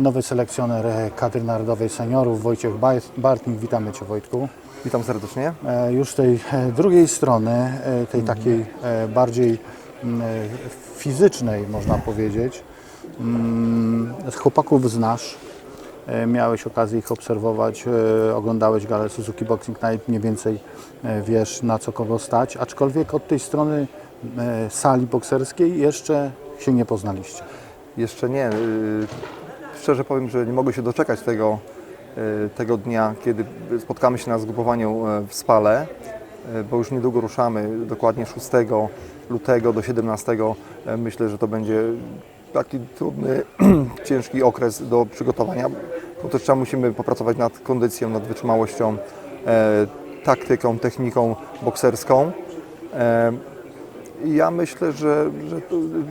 Nowy selekcjoner e, kadry narodowej seniorów Wojciech Bartnik. Witamy Cię Wojtku. Witam serdecznie. E, Już tej e, drugiej strony, tej takiej e, bardziej mm, fizycznej można powiedzieć. Mm, Chłopaków znasz, miałeś okazję ich obserwować, oglądałeś galę Suzuki Boxing Night, mniej więcej wiesz na co kogo stać, aczkolwiek od tej strony sali bokserskiej jeszcze się nie poznaliście. Jeszcze nie. Szczerze powiem, że nie mogę się doczekać tego, y, tego dnia, kiedy spotkamy się na zgrupowaniu e, w Spale, e, bo już niedługo ruszamy, dokładnie 6 lutego do 17. E, Myślę, że to będzie taki trudny, ciężki okres do przygotowania, bo też trzeba musimy popracować nad kondycją, nad wytrzymałością, e, taktyką, techniką bokserską. Ja myślę, że, że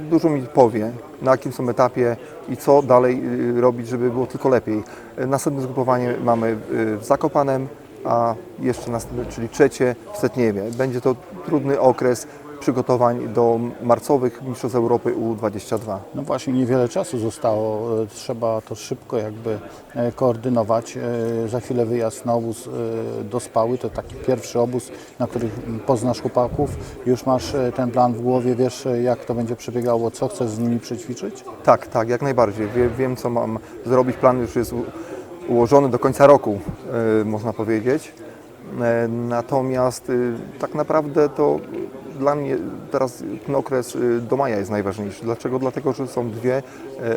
dużo mi powie, na jakim są etapie i co dalej y, robić, żeby było tylko lepiej. Następne zgrupowanie mamy y, w Zakopanem, a jeszcze następne, czyli trzecie w Setniewie. Będzie to trudny okres przygotowań do marcowych Mistrzostw Europy U22. No właśnie, niewiele czasu zostało. e, Trzeba to szybko jakby e, koordynować. E, Za chwilę wyjazd na obóz do Spały. To taki pierwszy obóz, na których poznasz chłopaków. Już masz ten plan w głowie, wiesz jak to będzie przebiegało, co chcesz z nimi przećwiczyć? Tak, tak, jak najbardziej. Wie, wiem, co mam zrobić. Plan już jest ułożony do końca roku, można powiedzieć. E, natomiast y, tak naprawdę to dla mnie teraz ten okres y, do maja jest najważniejszy. Dlaczego? Dlatego, że są dwie e,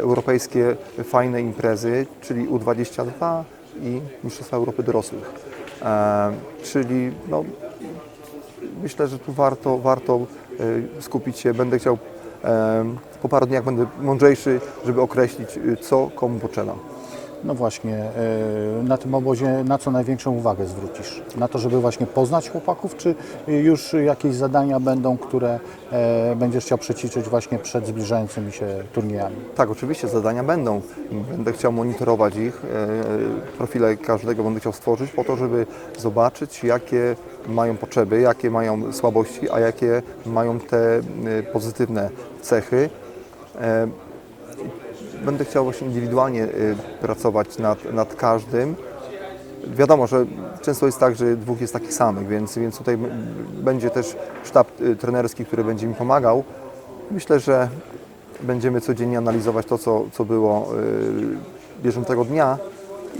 europejskie fajne imprezy, czyli U22 i Mistrzostwa Europy Dorosłych. E, czyli no, myślę, że tu warto, warto e, skupić się. Będę chciał po paru dniach będę mądrzejszy, żeby określić, co komu potrzeba. No właśnie, e, na tym obozie na co największą uwagę zwrócisz? Na to, żeby właśnie poznać chłopaków, czy już jakieś zadania będą, które e, będziesz chciał przećwiczyć właśnie przed zbliżającymi się turniejami? Tak, oczywiście zadania będą. Będę chciał monitorować ich, e, profile każdego będę chciał stworzyć po to, żeby zobaczyć, jakie mają potrzeby, jakie mają słabości, a jakie mają te pozytywne cechy. Będę chciał właśnie indywidualnie e, pracować nad, nad każdym. Wiadomo, że często jest tak, że dwóch jest takich samych, więc, więc tutaj będzie też sztab e, trenerski, który będzie mi pomagał. Myślę, że będziemy codziennie analizować to, co, co było y, bieżącego dnia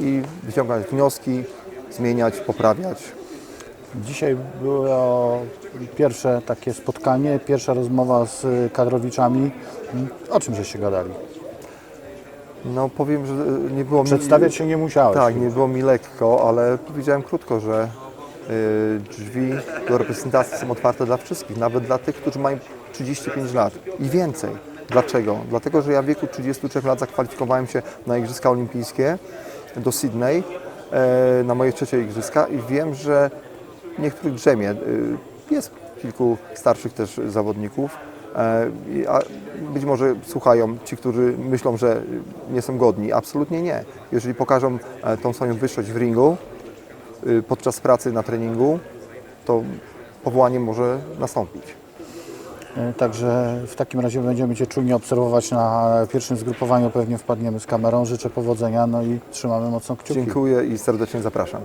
i wyciągać wnioski, zmieniać, poprawiać. Dzisiaj było pierwsze takie spotkanie, pierwsza rozmowa z kadrowiczami. O czym żeście gadali? No powiem, że y, nie było mi... Przedstawiać się nie musiałeś. Tak, nie było mi lekko, ale powiedziałem krótko, że y, drzwi do reprezentacji są otwarte dla wszystkich, nawet dla tych, którzy mają 35 lat i więcej. Dlaczego? Dlatego, że ja w wieku 33 lat zakwalifikowałem się na Igrzyska Olimpijskie do Sydney, e, na moje trzecie Igrzyska i wiem, że niektórych drzemie. Y, Jest kilku starszych też zawodników, e, a być może słuchają ci, którzy myślą, że nie są godni. Absolutnie nie. Jeżeli pokażą e, tą swoją wyższość w ringu, y, podczas pracy na treningu, to powołanie może nastąpić. E, Także w takim razie będziemy Cię czujnie obserwować na pierwszym zgrupowaniu. Pewnie wpadniemy z kamerą. Życzę powodzenia, no i trzymamy mocno kciuki. Dziękuję i serdecznie zapraszam.